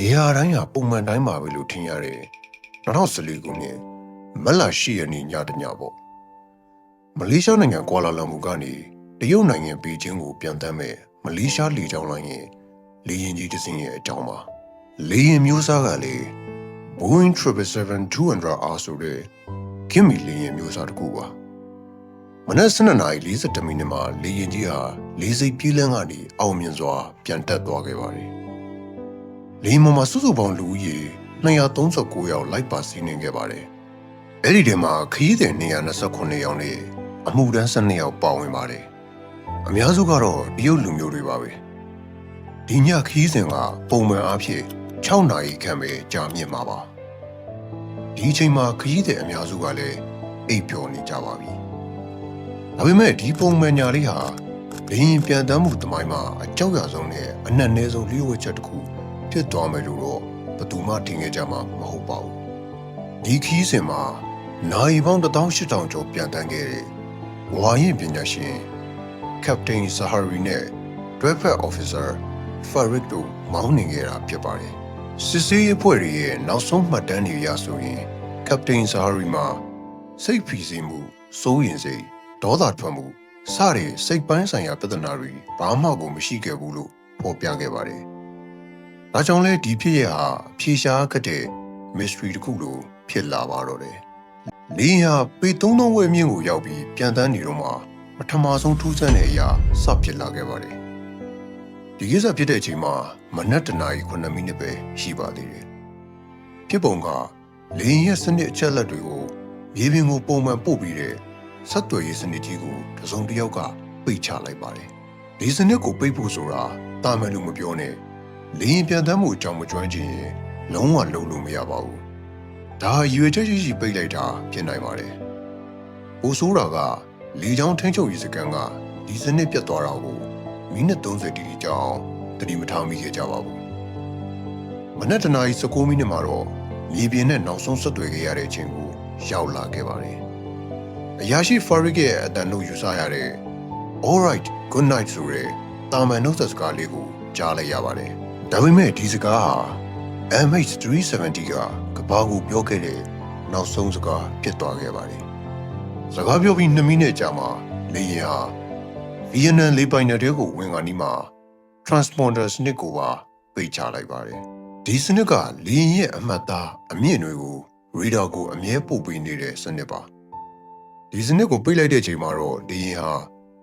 အေယာတိုင်းကပုံမှန်တိုင်းပါပဲလို့ထင်ရတယ်2014ခုနှစ်မတ်လ10ရက်နေ့ညတညပေါ့မလေးရှားနိုင်ငံကွာလာလမ်ပူကနေတရုတ်နိုင်ငံပေကျင်းကိုပြန်တမ်းမဲ့မလေးရှားလေကြောင်းလိုင်းရဲ့လေယာဉ်ကြီးတစ်စင်းရဲ့အကြောင်းပါလေယာဉ်မျိုးစားကလေ Boeing 777-200R ဆိုတဲ့ခင်မီလေယာဉ်မျိုးစားတစ်ခုပါမနက်7:40မိနစ်မှာလေယာဉ်ကြီးဟာလေးစိတ်ပြေးလန်းကနေအောင်မြင်စွာပြန်တက်သွားခဲ့ပါတယ် လေယာဉ်ပေါ်မှာစုစုပေါင်းလူဦးရေ239ယောက်လိုက်ပါစီးနှင်ခဲ့ပါတယ်အဲ့ဒီထဲမှာခရီးသည်229ယောက်နဲ့အမှုတန်း12ယောက်ပါဝင်ပါတယ်အများစုကတော့တရုတ်လူမျိုးတွေပါပဲဒီညခရီးစဉ်ကပုံမှန်အားဖြင့်6နာရီခန့်ပဲကြာမြင့်မှာပါဒီအချိန်မှာခရီးသည်အများစုကလည်းအိပ်ပျော်နေကြပါပြီဒါပေမဲ့ဒီပုံမှန်ညာလေးဟာလေရင်ပြန်တမ်းမှုတမိုင်းမှာအကြောက်ရဆုံးနဲ့အနက်နဲဆုံးလျှို့ဝှက်ချက်တစ်ခု ဖြစ်သွားမယ်လို့တော့ဘယ်သူမှထင်ခဲ့ကြမှာမဟုတ်ပါဘူးဒီခရီးစဉ်မှာနိုင်ပေါင်း18000ကျော်ပြန်တမ်းခဲ့တဲ့ဝါရင်ပညာရှင် Captain Sahari နဲ့ Driver Officer Farid တို့မောင်းနေခဲ့တာဖြစ်ပါတယ်။စစ်စေးရေးဖွဲ့တွေရဲ့နောက်ဆုံးမှတ်တမ်းတွေအရဆိုရင် Captain Sahari မှာစိတ်ဖိစီးမှုစိုးရင်စိတ်ဒေါသထွက်မှုစတဲ့စိတ်ပိုင်းဆိုင်ရာပြဿနာတွေဘာမှကိုမရှိခဲ့ဘူးလို့ဖော်ပြခဲ့ပါတယ်။ ဒါကြောင့်လဲဒီဖြစ်ရဟာဖြေရှားခက်တဲ့ mystery တစ်ခုလိုဖြစ်လာပါတော့တယ်။လင်းဟာပေ3000ဝဲမြင့်ကိုရောက်ပြီးပြန်တန်းနေတော့မှပထမဆုံးထူးဆန်းတဲ့အရာစဖြစ်လာခဲ့ပါတယ်။ဒီကိစ္စဖြစ်တဲ့အချိန်မှာမနက်တနာရီ9မိနစ်ပဲရှိပါသေးတယ်။ဖြစ်ပုံကလင်းရဲ့စနစ်အချက်လက်တွေကိုမြေပြင်ကိုပုံမှန်ပို့ပြီးတဲ့ဆက်သွယ်ရေးစနစ်ကြီးကိုတစုံတစ်ယောက်ကပိတ်ချလိုက်ပါတယ်။ဒီစနစ်ကိုပိတ်ဖို့ဆိုတာတာမန်လူမပြောနဲ့ လင်းပြန်တမ်းမှုအကြောင်းမကျွမ်းကျင်ရင်လုံးဝလုံးလို့မရပါဘူး။ဒါရွေချက်ရှိရှိပိတ်လိုက်တာဖြစ်နိုင်ပါတယ်။ပိုဆိုးတာကလေချောင်းထင်းချုပ်ရေးစကန်ကဒီစနစ်ပြတ်သွားတာကိုမိနစ်30တီတီကြောင်းတတိမထားမိခဲ့ကြပါဘူး။မနက်တနာရီ19မိနစ်မှာတော့မြေပြင်နဲ့နောက်ဆုံးဆက်သွယ်ခဲ့ရတဲ့အချိန်ကိုရောက်လာခဲ့ပါတယ်။အရာရှိ Farid ရဲ့အတန်တို့ယူဆရတဲ့ All right good night ဆိုတဲ့တာမန်နှုတ်ဆက်စကားလေးကိုကြားလိုက်ရပါတယ်။ ဒါပေမဲ့ဒီစကားဟာ MH370 ကကဘာကိုပြောခဲ့တဲ့နောက်ဆုံးစကားဖြစ်သွားခဲ့ပါတယ်။စကားပြောပြီး2မိနစ်ကြာမှလေယာဉ်ဟာဗီယက်နမ်လေပိုင်နယ်တွေကိုဝင်ကနီးမှာ transponder စနစ်ကိုပါပိတ်ချလိုက်ပါတယ်။ဒီစနစ်ကလေယာဉ်ရဲ့အမှတ်အသားအမြင့်တွေကို radar ကိုအမြဲပို့ပေးနေတဲ့စနစ်ပါ။ဒီစနစ်ကိုပိတ်လိုက်တဲ့အချိန်မှာတော့လေယာဉ်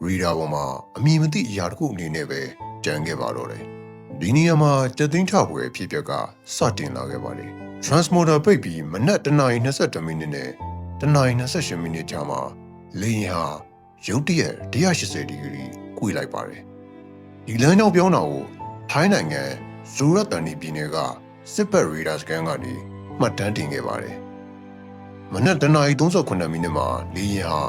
ဟာ radar ပေါ်မှာအမည်မသိအရာတစ်ခုအနေနဲ့ပဲကြံခဲ့ပါတော့တယ်။ ဒီနေရာမှာတသိန်းထပွဲအဖြစ်အပျက်ကစတင်လာခဲ့ပါတယ်။ transponder ပိတ်ပြီးမနက်1:22မိနစ်နဲ့1:28မိနစ်ကြာမှာလေယာဉ်ဟာရုတ်တရက်180ဒီဂရီကွေ့လိုက်ပါတယ်။ဒီလမ်းကြောင်းပြောင်းတာကိုထိုင်းနိုင်ငံဇူရတ်တန်နီပြည်နယ်ကစစ်ဘက်ရေဒါစကန်ကနေမှတ်တမ်းတင်ခဲ့ပါတယ်။မနက်1:38မိနစ်မှာလေယာဉ်ဟာ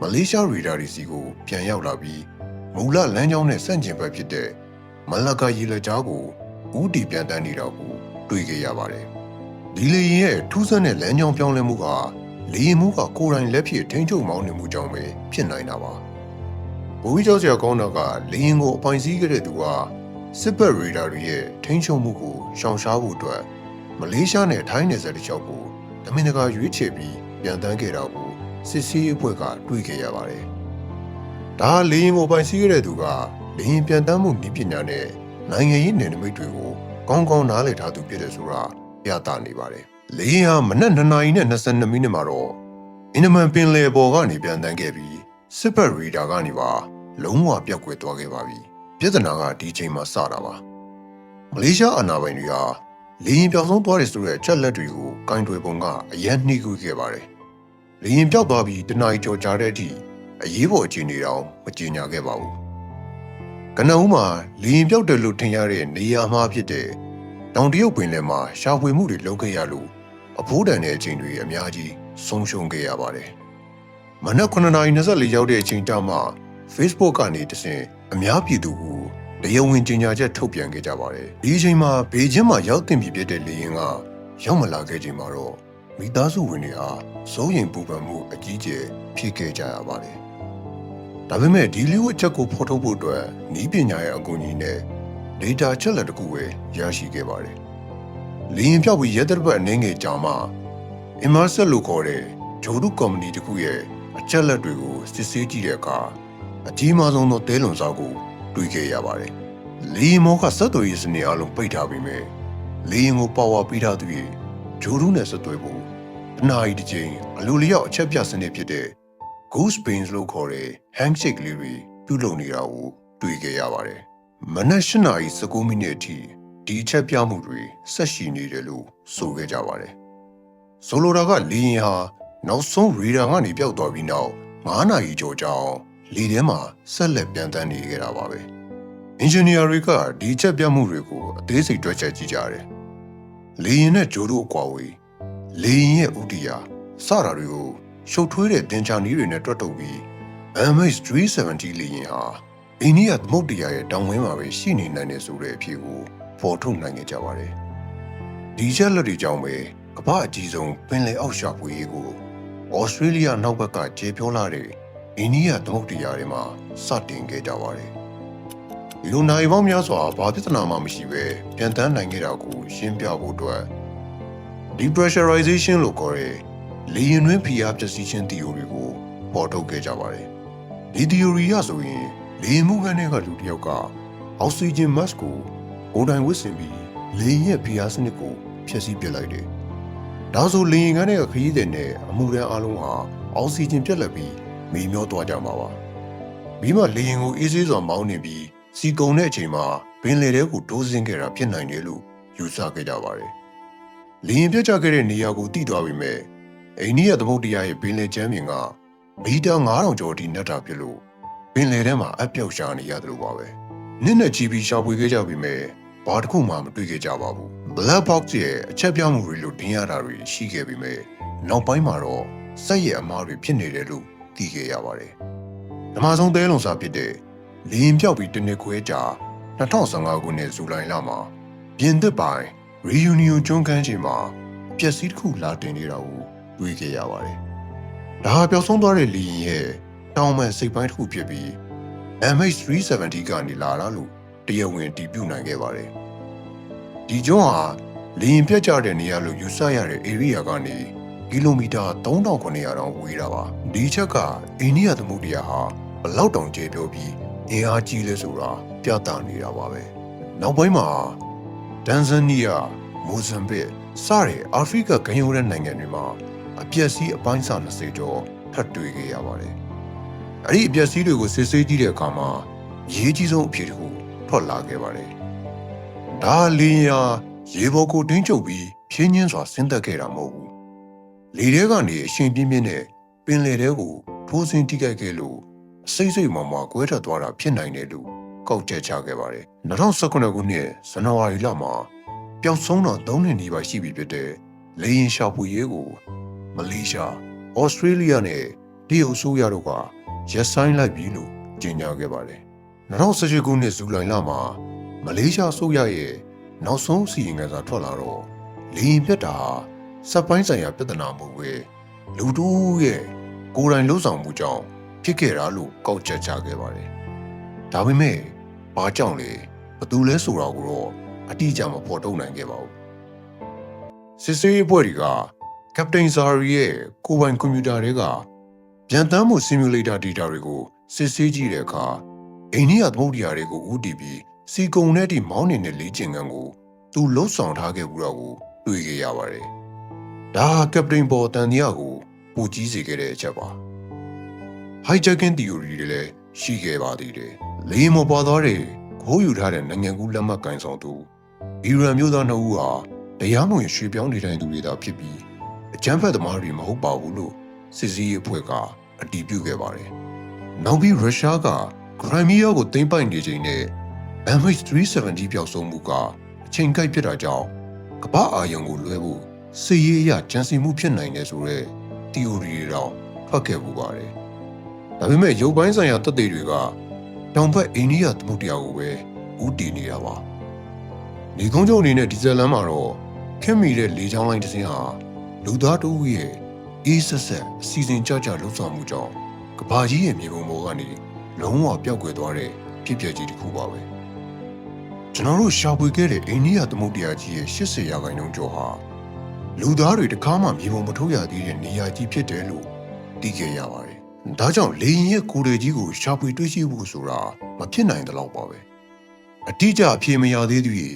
မလေးရှားရေဒါတွေစီကိုပြန်ရောက်လာပြီးမူလလမ်းကြောင်းနဲ့ဆန့်ကျင်ဘက်ဖြစ်တဲ့ မလကာရေလက်ကြားကိုဦးတည်ပြန်တန်းနေတာကိုတွေ့ခဲ့ရပါတယ်။ဒီလေယာဉ်ရဲ့ထူးဆန်းတဲ့လမ်းကြောင်းပြောင်းလဲမှုကလေယာဉ်မှုကကိုယ်တိုင်လက်ဖြစ်ထိန်းချုပ်မောင်းနေမှုကြောင့်ပဲဖြစ်နိုင်တာပါ။ဘိုးကြီးကျောင်းဆရာကောင်းတော့ကလေယာဉ်ကိုအပိုင်စည်းခဲ့တဲ့သူကစစ်ဘက်ရေဒါတွေရဲ့ထိန်းချုပ်မှုကိုရှောင်ရှားဖို့အတွက်မလေးရှားနဲ့ထိုင်းနယ်စပ်တစ်လျှောက်ကိုတမင်တကာရွေးချယ်ပြီးပြန်တန်းခဲ့တာကိုစစ်ဆေးရေးအဖွဲ့ကတွေ့ခဲ့ရပါတယ်။ဒါလေရင်ကိုပိုင်စည်းခဲ့တဲ့သူက လေရင်ပြန်တန်းမှုနည်းပညာနဲ့နိုင်ငံရေးနယ်နိမိတ်တွေကိုကောင်းကောင်းနားလည်ထားသူဖြစ်တယ်ဆိုတာပြသနေပါတယ်။လေရင်ဟာမနက်2နာရီနဲ့22မိနစ်မှာတော့အင်ဒမန်ပင်လယ်ပေါ်ကနေပြန်တန်းခဲ့ပြီးစစ်ဘက်ရေဒါကနေပါလုံးဝပြတ်ကွယ်သွားခဲ့ပါပြီ။ပြဿနာကဒီချိန်မှာစတာပါ။မလေးရှားအာဏာပိုင်တွေဟာလေရင်ပြောင်းဆုံးသွားတယ်ဆိုတဲ့အချက်လက်တွေကိုကင်တွယ်ပုံကအရန်နှိကူးခဲ့ပါတယ်။လေရင်ပြောက်သွားပြီးတနာရီကျော်ကြာတဲ့အထိအရေးပေါ်အခြေအနေတောင်မကြေညာခဲ့ပါဘူး။ ကနဦးမှာလေရင်ပြောက်တယ်လို့ထင်ရတဲ့နေရာမှာဖြစ်တဲ့တောင်တရုတ်ပင်လယ်မှာရှာဖွေမှုတွေလုပ်ခဲ့ရလို့အဖိုးတန်တဲ့အချိန်တွေအများကြီးဆုံးရှုံးခဲ့ရပါတယ်။မနက်9:24ရောက်တဲ့အချိန်တမှ Facebook ကနေတဆင့်အများပြည်သူကိုတရားဝင်ကြေညာချက်ထုတ်ပြန်ခဲ့ကြပါတယ်။ဒီအချိန်မှာဘေကျင်းမှာရောက်တင်ပြီဖြစ်တဲ့လေရင်ကရောက်မလာခဲ့ချိန်မှာတော့မိသားစုဝင်တွေဟာစိုးရိမ်ပူပန်မှုအကြီးကျယ်ဖြစ်ခဲ့ကြရပါတယ်။ ဒါပေမဲ့ဒီလူအချက်ကိုဖော်ထုတ်ဖို့အတွက်ဤပညာရဲ့အကူအညီနဲ့ data ချက်လက်တစ်ခုပဲရရှိခဲ့ပါတယ်လီရင်ပြောက်ပြီးရဲတပ်ပတ်အနေငယ်ကြာမှအင်မာဆက်လို့ခေါ်တဲ့ဂျိုဒုကုမ္ပဏီတစ်ခုရဲ့အချက်လက်တွေကိုစစ်ဆေးကြည့်တဲ့အခါအကြီးမားဆုံးသောတဲလွန်စာကိုတွေ့ခဲ့ရပါတယ်။လီရင်မောကဆက်သွယ်ရေးစနစ်အလုံးပိတ်ထားပြီးမြဲလီရင်ကိုပါဝါပေးထားသူရဲ့ဂျိုဒုနဲ့ဆက်သွယ်ဖို့အနာရီတစ်ချိန်အလိုလျောက်အချက်ပြစနစ်ဖြစ်တဲ့ Goose Beans လို့ခေါ်တဲ့ handshake လေးတွေပြုလုပ်နေတာကိုတွေ့ခဲ့ရပါတယ်။မနက်၈နာရီ19မိနစ်အထိဒီအချက်ပြမှုတွေဆက်ရှိနေတယ်လို့ဆိုခဲ့ကြပါတယ်။ဆိုလိုတာကလီရင်ဟာနောက်ဆုံးရေဒါကနေပျောက်သွားပြီးနောက်9နာရီကျော်ကြာအောင်လေထဲမှာဆက်လက်ပြန်တန်းနေခဲ့တာပါပဲ။အင်ဂျင်နီယာတွေကဒီအချက်ပြမှုတွေကိုအသေးစိတ်တွက်ချက်ကြည့်ကြတယ်။လေရင်နဲ့ဂျိုတို့အကွာဝေးလေရင်ရဲ့ဥတီယာစတာတွေကိုရှုပ်ထွေးတဲ့တင်ချာနီးတွေနဲ့တွတ်ထုတ်ပြီး MH370 လေရင်ဟာအိန္ဒိယသမုဒ္ဒရာရဲ့တောင်ဝင်းမှာပဲရှိနေနိုင်တယ်ဆိုတဲ့အဖြစ်ကိုပေါ်ထုတ်နိုင်ခဲ့ကြပါတယ်။ဒီချက်လက်တွေကြောင့်ပဲကမ္ဘာအကြီးဆုံးပင်လယ်အောက်ရှာဖွေရေးကိုဩစတြေးလျနောက်ဘက်ကကျေပြောလာတဲ့အိန္ဒိယသမုဒ္ဒရာတွေမှာစတင်ခဲ့ကြပါတယ်။ဒီလိုနိုင်ပေါင်းများစွာဘာပြဿနာမှမရှိပဲပြန်တန်းနိုင်ခဲ့တာကိုရှင်းပြဖို့အတွက် depressurization လို့ခေါ်တဲ့လေယာဉ်တွင်းဖိအားပျက်စီးခြင်း theory ကိုပေါ်ထုတ်ခဲ့ကြပါတယ်။ ဒီ theory ရဆိုရင်လေယာဉ်မှုကန်တွေကလူတစ်ယောက်ကအောက်ဆီဂျင် mask ကိုဘိုးတိုင်းဝစ်ဆင်ပြီးလေယာဉ်ရဲ့ဖိအားစနစ်ကိုဖျက်ဆီးပစ်လိုက်တယ်။ဒါဆိုလေယာဉ်ကန်တွေကခရီးသည်နဲ့အမှုရန်အလုံးဟာအောက်ဆီဂျင်ပြတ်လက်ပြီးမေမျောသွားကြမှာပါ။ပြီးမှလေယာဉ်ကိုအေးဆေးစွာမောင်းနေပြီးစီကုံတဲ့အချိန်မှာပင်လယ်ထဲကိုဒိုးဆင်းခဲ့တာဖြစ်နိုင်တယ်လို့ယူဆခဲ့ကြပါတယ်။လေယာဉ်ပြတ်ကျခဲ့တဲ့နေရာကိုတိသွားပြီမဲ့အိန္ဒိယသမုဒ္ဒရာရဲ့ပင်လယ်ကျမ်းပြင်က မီတာ9000ကျော်အထိနက်တာဖြစ်လို့ပင်လယ်ထဲမှာအပြောက်ရှာနေရတယ်လို့ပါပဲနစ်နဲ့ချီပြီးရှာဖွေခဲ့ကြပြီမဲ့ဘာတစ်ခုမှမတွေ့ခဲ့ကြပါဘူး Black Box ရဲ့အချက်ပြမှုတွေလို့တင်ရတာတွေရှိခဲ့ပြီမဲ့နောက်ပိုင်းမှာတော့စက်ရဲ့အမားတွေဖြစ်နေတယ်လို့သိခဲ့ရပါတယ်ဓမ္မဆုံးသဲလုံစာဖြစ်တဲ့လင်းပြောက်ပြီးတနစ်ခွဲကြာ2015ခုနှစ်ဇူလိုင်လမှာပြင်သစ်ပိုင်း Reunion ကျွန်းကမ်းခြေမှာပျက်စီးတစ်ခုလာတင်နေတာကိုတွေ့ခဲ့ရပါတယ်။ ဒါဟာပျောက်ဆုံးသွားတဲ့လီရင်ရဲ့တောင်ပန်စိတ်ပိုင်းတစ်ခုဖြစ်ပြီး MH370 ကနေလာတာလို့တရားဝင်တည်ပြုနိုင်ခဲ့ပါတယ်။ဒီကျွန်းဟာလီရင်ပြတ်ကျတဲ့နေရာလို့ယူဆရတဲ့ area ကနေကီလိုမီတာ3900တောင်ဝေးတာပါ။ဒီချက်ကအိန္ဒိယသမုဒ္ဒရာဟာဘလောက်တောင်ကျယ်ပြောပြီးအင်အားကြီးလဲဆိုတာပြသနေတာပါပဲ။နောက်ပိုင်းမှာတန်ဇန်နီးယား၊မိုဇမ်ဘစ်စတဲ့အာဖရိကဂိမ်းရိုးတဲ့နိုင်ငံတွေမှာ အပျက်စီးအပိုင်းစာ20ကျော်ထပ်တွေ့ခဲ့ရပါတယ်။အဲ့ဒီအပျက်စီးတွေကိုစစ်ဆေးကြည့်တဲ့အခါမှာအရေးကြီးဆုံးအဖြစ်တစ်ခုထွက်လာခဲ့ပါတယ်။ဒါလီယာရေပေါ်ကိုတင်းချုပ်ပြီးဖြင်းချင်းစွာဆင်းသက်ခဲ့တာမဟုတ်ဘူး။လေထဲကနေအရှင်ပြင်းပြင်းနဲ့ပင်လယ်ထဲကိုထိုးဆင်းတိကြိုက်ခဲ့လို့အစိမ့်စိမ့်မှမှကွဲထွက်သွားတာဖြစ်နိုင်တယ်လို့ကောက်ချက်ချခဲ့ပါတယ်။2019ခုနှစ်ဇန်နဝါရီလမှာပျောက်ဆုံးတော့၃နှစ်နီးပါးရှိပြီဖြစ်တဲ့လေရင်ရှာဖွေရေးကို မလေးရှား၊ဩစတြေးလျနဲ့တရုတ်အစိုးရတို့ကရက်ဆိုင်လိုက်ပြီလို့ကြေညာခဲ့ပါတယ်။2018ခုနှစ်ဇူလိုင်လမှာမလေးရှားအစိုးရရဲ့နောက်ဆုံးအစီရင်ခံစာထွက်လာတော့လေရင်ပြတ်တာစက်ပိုင်းဆိုင်ရာပြဿနာမဟုတ်ပဲလူတို့ရဲ့ကိုယ်တိုင်လှုပ်ဆောင်မှုကြောင့်ဖြစ်ခဲ့တာလို့ကောက်ချက်ချခဲ့ပါတယ်။ဒါပေမဲ့ဘာကြောင့်လဲဘသူလဲဆိုတာကိုတော့အတိအကျမဖော်ထုတ်နိုင်ခဲ့ပါဘူး။စစ်စေးရေးဖွဲ့တွေက ကပတိန်ဇာရီရဲ့ကိုယ်ပိုင်ကွန်ပျူတာတွေကပြန်တမ်းမှု simulator data တွေကိုစစ်ဆေးကြည့်တဲ့အခါအိန္ဒိယသမုဒ္ဒရာတွေကိုဦးတည်ပြီးစီကုံနဲ့ဒီမောင်းနေတဲ့လေ့ကျင့်ခန်းကိုသူလှုပ်ဆောင်ထားခဲ့ဘူးတော့ကိုတွေ့ခဲ့ရပါတယ်။ဒါကပတိန်ပေါ်တန်တရားကိုပူကြီးစေခဲ့တဲ့အချက်ပါ။ hijacking theory တွေလည်းရှိခဲ့ပါသေးတယ်။လေမပေါ်သွားတဲ့ခိုးယူထားတဲ့နိုင်ငံကူးလက်မှတ်ကင်ဆောင်သူအီရန်မျိုးသားနှစ်ဦးဟာတရားမဝင်ရွှေ့ပြောင်းနေထိုင်သူတွေသာဖြစ်ပြီးအ ကြမ်းဖက်သမားတွေမဟုတ်ပါဘူးလို့စစ်စည်းရေးအဖွဲ့ကအတည်ပြုခဲ့ပါတယ်။နောက်ပြီးရုရှားကခရိုင်းမီးယားကိုသိမ်းပိုက်နေချိန်နဲ့ MH370 ပျောက်ဆုံးမှုကအချိန်ကိုက်ဖြစ်တာကြောင့်ကမ္ဘာအာရုံကိုလွှဲဖို့စစ်ရေးအရကြံစည်မှုဖြစ်နိုင်တယ်ဆိုတဲ့ theory တွေတော့ထွက်ခဲ့ပူပါတယ်။ဒါပေမဲ့ရုပ်ပိုင်းဆိုင်ရာသက်သေတွေကတောင်ဘက်အိန္ဒိယသမုဒ္ဒရာကိုပဲဦးတည်နေတာပါ။နေကုန်းချုပ်အနေနဲ့ဒီဇယ်လန်မှာတော့ခက်မီတဲ့လေချောင်းလိုင်းတစ်စင်းဟာ လူသားတို့ရဲ့အေးဆက်ဆက်အစီအစဉ်ကြကြလှုပ်ဆောင်မှုကြောင့်ကဘာကြီးရဲ့မြေပုံပေါ်ကနေလုံးဝပျောက်ကွယ်သွားတဲ့ဖြစ်ပျက်ကြီးတစ်ခုပါပဲ။ကျွန်တော်တို့ရှာဖွေခဲ့တဲ့အိန္ဒိယသမုဒ္ဒရာကြီးရဲ့80ရာခိုင်နှုန်းကျော်ဟာလူသားတွေတကားမှမြေပုံမထုတ်ရသေးတဲ့နေရာကြီးဖြစ်တယ်လို့သိခဲ့ရပါတယ်။ဒါကြောင့်လေရင်ရဲ့ကိုယ်တည်းကြီးကိုရှာဖွေတွေ့ရှိဖို့ဆိုတာမဖြစ်နိုင်တဲ့လောက်ပါပဲ။အတိအကျအဖြေမရသေးသေး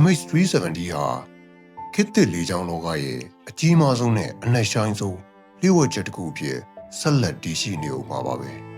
MH370 ဟာ ခေတ်သစ်လေကြောင်းလောကရဲ့အကြီးမားဆုံးနဲ့အနှက်ရှိုင်းဆုံးလျှို့ဝှက်ချက်တစ်ခုအဖြစ်ဆက်လက်တည်ရှိနေဦးမှာပါပဲ။